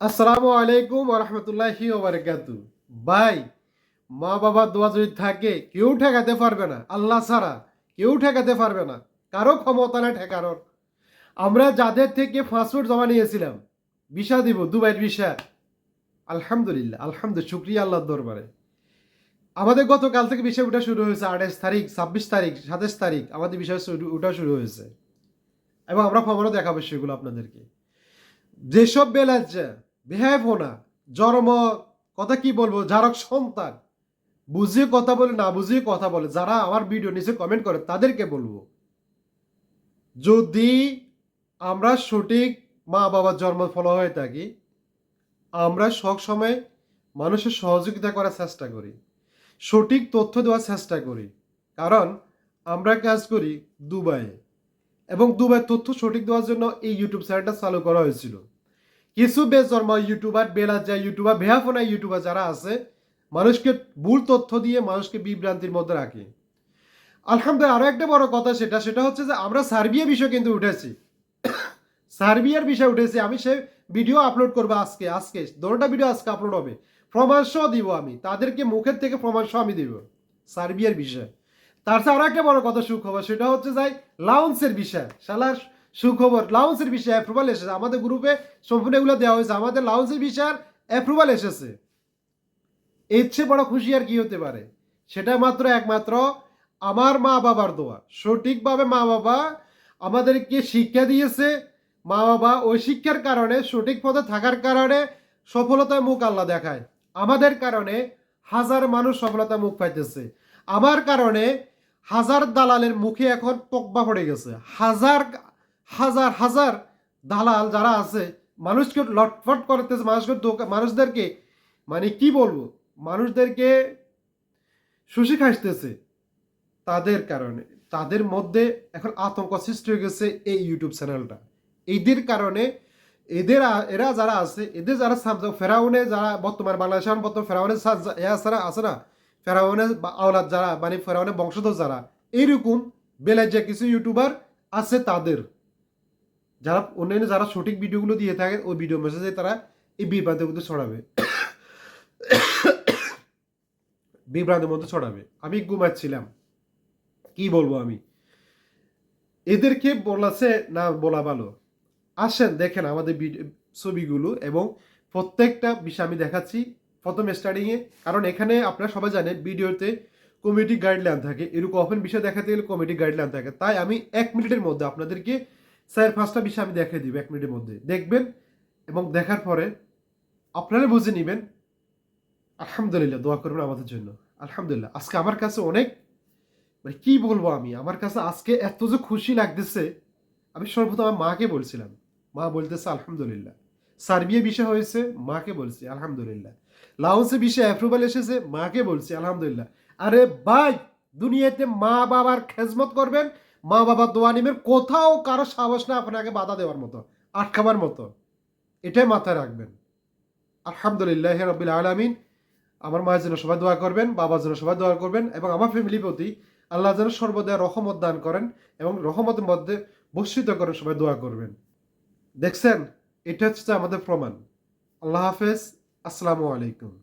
আসসালামু আলাইকুম রহমতুল্লাহি ওবারাকাতু ভাই, মা বাবা দোয়া যদি থাকে, কেউ ঠেকাতে পারবে না। আল্লাহ ছাড়া কেউ ঠেকাতে পারবে না। কারও ক্ষমতা না ঠেকানোর। আমরা যাদের থেকে ফাস্টফুড জমা নিয়েছিলাম ভিসা দিব, দুবাইয়ের ভিসা আলহামদুলিল্লাহ আলহামদুলিল্লাহ, শুক্রিয়া আল্লাহর দরবারে। আমাদের গতকাল থেকে বিষয় উঠা শুরু হয়েছে আঠাশ তারিখ, ছাব্বিশ তারিখ, সাতাশ তারিখ। আমাদের বিষয় উঠা শুরু হয়েছে। এবং আমরা খবরও দেখাবো সেগুলো আপনাদেরকে। যেসব বেলাজ্জা বেহায়ফোনা জন্ম, কথা কি বলব? যারা সন্তান। বুঝিয়ে কথা বলে, না বুঝিয়ে কথা বলে, যারা আমার ভিডিও নিচে কমেন্ট করে, তাদেরকে বলব। যদি আমরা সঠিক মা বাবার জন্ম ফলো হয়ে থাকি, আমরা সব সময় মানুষের সহযোগিতা করার চেষ্টা করি। সঠিক তথ্য দেওয়ার চেষ্টা করি। কারণ আমরা কাজ করি দুবাইয়ে। এবং দুবাই তথ্য সঠিক দেওয়ার জন্য এই ইউটিউব চ্যানেলটা চালু করা হয়েছিল। কিছু বেজন্ম ইউটিউবার বেলাজা ইউটিউবার বেহাফোনা ইউটিউবার যারা আছে, মানুষকে ভুল তথ্য দিয়ে মানুষকে বিভ্রান্তির মধ্যে রাখে। আলহামদুলিল্লাহ, আরও একটা বড় কথা সেটা সেটা হচ্ছে যে আমরা সার্বিয়া বিষয় কিন্তু উঠেছি। সার্বিয়ার বিষয় উঠেছি, আমি সে ভিডিও আপলোড করব আজকে আজকে দোনোটা ভিডিও আজকে আপলোড হবে। প্রমাণ সহ দিব আমি, তাদেরকে মুখের থেকে প্রমাণ সহ আমি দিব, সার্বিয়ার বিষয়। তার সাথে আরও একটা বড় কথা সুখবর, সেটা হচ্ছে যাই লাউন্সের বিষয়, শালার সুখবর, লাউন্সের বিষয় অ্যাপ্রুভাল এসেছে। আমাদের গ্রুপে সম্পূর্ণ এগুলো দেওয়া হয়েছে। আমাদের লাউন্সের বিষয়ের অ্যাপ্রুভাল এসেছে। এর চেয়ে বড় খুশি আর কি হতে পারে? সেটা মাত্র একমাত্র আমার মা বাবার দোয়া। সঠিকভাবে মা বাবা আমাদেরকে শিক্ষা দিয়েছে। মা বাবা ওই শিক্ষার কারণে, সঠিক পথে থাকার কারণে সফলতায় মুখ আল্লাহ দেখায়। আমাদের কারণে হাজার মানুষ সফলতা মুখ পাইতেছে। আমার কারণে হাজার দালালের মুখে এখন পকবা পড়ে গেছে। হাজার হাজার হাজার দালাল যারা আছে, মানুষকে লটফট করতেছে, মানুষকে মানুষদেরকে মানে কি বলব? মানুষদেরকে সুশি খাসতেছে তাদের কারণে। তাদের মধ্যে এখন আতঙ্ক সৃষ্টি হয়ে গেছে এই ইউটিউব চ্যানেলটা এদের কারণে এদের এরা যারা আছে, এদের যারা ফেরাউনে যারা বর্তমান বাংলাদেশ বর্তমান ইয়া যারা আছে না ফেরাউনের বা আওলাদ যারা মানে ফেরাউনে বংশধর যারা এইরকম বেলায় যে কিছু ইউটিউবার আছে তাদের। যারা অন্যান্য যারা সঠিক ভিডিওগুলো দিয়ে থাকে, ওই ভিডিও মেসেজে তারা এই বিভ্রান্তের মধ্যে ছড়াবে। বিভ্রান্তির মধ্যে ছড়াবে। আমি ঘুমাচ্ছিলাম। কি বলব আমি? এদেরকে বলাছে না বলা ভালো। আসেন, দেখেন আমাদের ছবিগুলো এবং প্রত্যেকটা বিষয় আমি দেখাচ্ছি প্রথম স্টার্টিংয়ে কারণ এখানে আপনারা সবাই জানেন, ভিডিওতে কমিটি গাইডলাইন থাকে। এরকম অফেন বিষয় দেখাতে গেলে কমিটি গাইডলাইন থাকে। তাই আমি এক মিনিটের মধ্যে আপনাদেরকে চার পাঁচটা বিষয় আমি দেখিয়ে দিব, এক মিনিটের মধ্যে। দেখবেন এবং দেখার পরে আপনারা বুঝে নেবেন, আলহামদুলিল্লাহ, দোয়া করবেন আমাদের জন্য। আলহামদুলিল্লাহ। আজকে আমার কাছে অনেক মানে কি বলব আমি? আমার কাছে আজকে এত যে খুশি লাগতেছে, আমি সর্বপ্রথম আমার মাকে বলছিলাম। মা বলতেছে, আলহামদুলিল্লাহ। সার্বিয়া বিষয় হয়েছে, মাকে বলছি, আলহামদুলিল্লাহ। লাউন্সে বিষয়ে অ্যাপ্রুভাল এসেছে, মাকে বলছি, আলহামদুলিল্লাহ। আরে ভাই, দুনিয়াতে মা বাবার খেজমত করবেন মা বাবার দোয়া নিবেন, কোথাও কারও সাহস না আপনাকে বাধা দেওয়ার মতো, আটকাবার মতো। এটাই মাথায় রাখবেন। আলহামদুলিল্লাহ রবিল আলমিন। আমার মায়ের জন্য সবাই দোয়া করবেন, বাবার জন্য সবাই দোয়া করবেন এবং আমার ফ্যামিলির প্রতি আল্লাহ যেন সর্বদা রহমত দান করেন এবং রহমতের মধ্যে বর্ষিত করেন, সবাই দোয়া করবেন। দেখছেন? এটা হচ্ছে আমাদের প্রমাণ। আল্লাহ হাফেজ। আসসালামু আলাইকুম।